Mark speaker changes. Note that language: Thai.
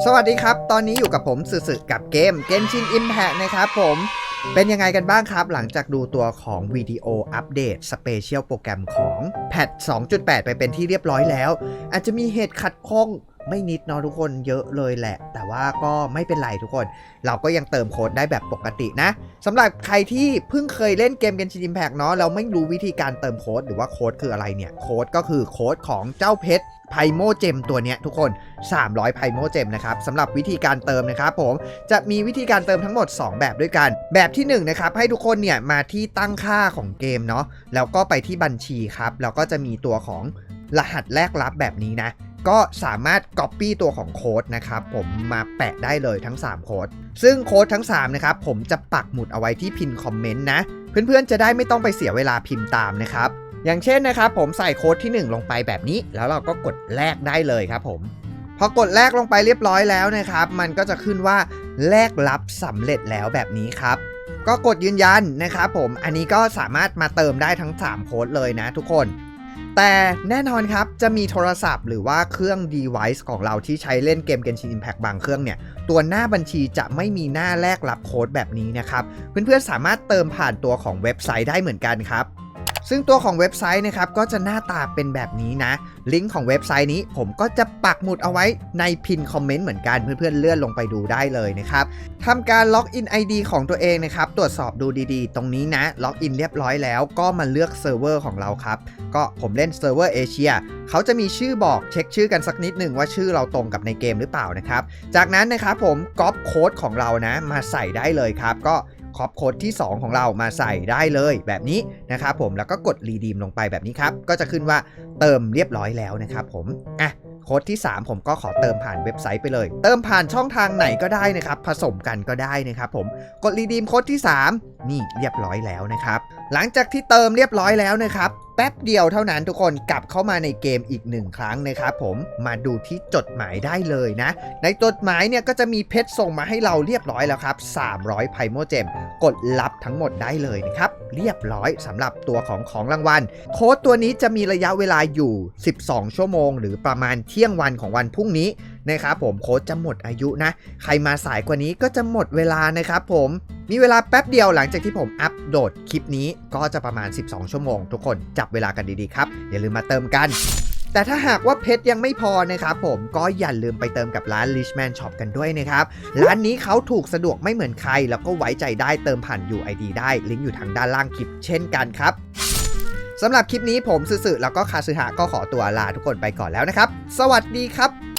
Speaker 1: สวัสดีครับ ตอนนี้อยู่กับผมสื่อกับเกม Genshin Impact นะครับผมเป็นยังไงกันบ้างครับ หลังจากดูตัวของวิดีโออัปเดตสเปเชียลโปรแกรมของแพท2.8 ไปเป็นที่เรียบร้อยแล้ว อาจจะมีเหตุขัดข้อง ไม่นิดเนาะทุกคนเยอะเลยแหละ แต่ว่าก็ไม่เป็นไรทุกคน เราก็ยังเติมโค้ดได้แบบปกตินะสำหรับใครที่เพิ่งเคยเล่นเกม Genshin Impact เนาะเราไม่รู้วิธีการเติมโค้ดหรือว่าโค้ดคืออะไรเนี่ยโค้ดก็คือโค้ดของเจ้าเพชรไพโมเจมตัวเนี้ยทุกคน 300ไพโมเจมนะครับสำหรับวิธีการเติมนะครับผมจะมีวิธีการเติมทั้งหมด 2 แบบด้วยกัน แบบที่1นะครับให้ทุกคนเนี่ยมาที่ตั้งค่าของเกมเนาะแล้วก็ไปที่บัญชีครับแล้วก็จะมีตัวของรหัสแลกรับแบบนี้นะ ก็สามารถ Copy ตัวของโค้ดนะครับผมมาแปะได้เลยทั้ง 3 โค้ด ซึ่งโค้ดทั้ง 3 นะครับ ผมจะปักหมุดเอาไว้ที่พินคอมเมนต์นะ เพื่อนๆ จะได้ไม่ต้องไปเสียเวลาพิมพ์ตามนะครับ อย่างเช่นนะครับ ผมใส่โค้ดที่ 1 ลงไปแบบนี้ แล้วเราก็กดแลกได้เลยครับผมพอกดแลกลงไปเรียบร้อยแล้วนะครับ มันก็จะขึ้นว่าแลกรับสำเร็จแล้วแบบนี้ครับก็กดยืนยันนะครับผม อันนี้ก็สามารถมาเติมได้ทั้ง 3 โค้ดเลยนะทุกคน แต่แน่นอนครับ จะมีโทรศัพท์หรือว่าเครื่อง device ของเราที่ใช้เล่นเกม Genshin Impact บางเครื่องเนี่ย ตัวหน้าบัญชีจะไม่มีหน้าแลกรับโค้ดแบบนี้นะครับ เพื่อนๆสามารถเติมผ่านตัวของเว็บไซต์ได้เหมือนกันครับ ซึ่งตัวของเว็บไซต์นะครับก็จะหน้าตาเป็นแบบนี้นะ ลิงก์ของเว็บไซต์นี้ผมก็จะปักหมุดเอาไว้ในพินคอมเมนต์เหมือนกันเพื่อนๆเลื่อนลงไปดูได้เลยนะครับทำการล็อกอิน ID ของตัวเองนะครับตรวจสอบดูดีๆ ตรงนี้นะล็อกอินเรียบร้อยแล้วก็มาเลือกเซิร์ฟเวอร์ของเราครับก็ผมเล่นเซิร์ฟเวอร์เอเชียเขาจะมีชื่อบอกเช็คชื่อกันสักนิดหนึ่งว่าชื่อเราตรงกับในเกมหรือเปล่านะครับจากนั้นนะครับผมก๊อปโค้ดของเรานะมาใส่ได้เลยครับก็ คอปโค้ดที่ 2 ของเรามาใส่ได้เลยแบบนี้นะครับผมแล้วก็กดรีดีมลงไปแบบนี้ครับก็จะขึ้นว่าเติมเรียบร้อยแล้วนะครับผมอะโค้ดที่ 3 ผมก็ขอเติมผ่านเว็บไซต์ไปเลย เติมผ่านช่องทางไหนก็ได้นะครับ ผสมกันก็ได้นะครับผม กดรีดีมโค้ดที่ 3 นี่เรียบร้อยแล้วนะครับ หลังจากที่เติมเรียบร้อยแล้วนะครับ แป๊บเดียวเท่านั้นทุกคนกลับเข้ามาในเกมอีกหนึ่งครั้งนะครับผมมาดูที่จดหมายได้เลยนะ ในจดหมายเนี่ยก็จะมีเพชรส่งมาให้เราเรียบร้อยแล้วครับ 300ไพโมเจมกดรับทั้งหมดได้เลยนะครับ เรียบร้อยสำหรับตัวของของรางวัล โค้ดตัวนี้จะมีระยะเวลาอยู่ 12 ชั่วโมง หรือประมาณเที่ยงวันของวันพรุ่งนี้ นะครับผมโค้ดจะหมดอายุนะ ใครมาสายกว่านี้ก็จะหมดเวลานะครับผมมีเวลาแป๊บเดียวหลังจากที่ผมอัปโหลดคลิปนี้ก็จะประมาณ 12 ชั่วโมง ทุกคนจับเวลากันดีๆครับ อย่าลืมมาเติมกันแต่ถ้าหากว่าเพชรยังไม่พอนะครับผมก็อย่าลืมไปเติมกับร้าน Richman Shop กันด้วยนะครับ ร้านนี้เขาถูกสะดวกไม่เหมือนใคร แล้วก็ไว้ใจได้เติมผ่าน UID ได้ ลิงก์อยู่ทางด้านล่างคลิปเช่นกันครับสำหรับคลิปนี้ผมสื่อแล้วก็คาซึฮะก็ขอตัวลาทุกคนไปก่อนแล้วนะครับ สวัสดีครับ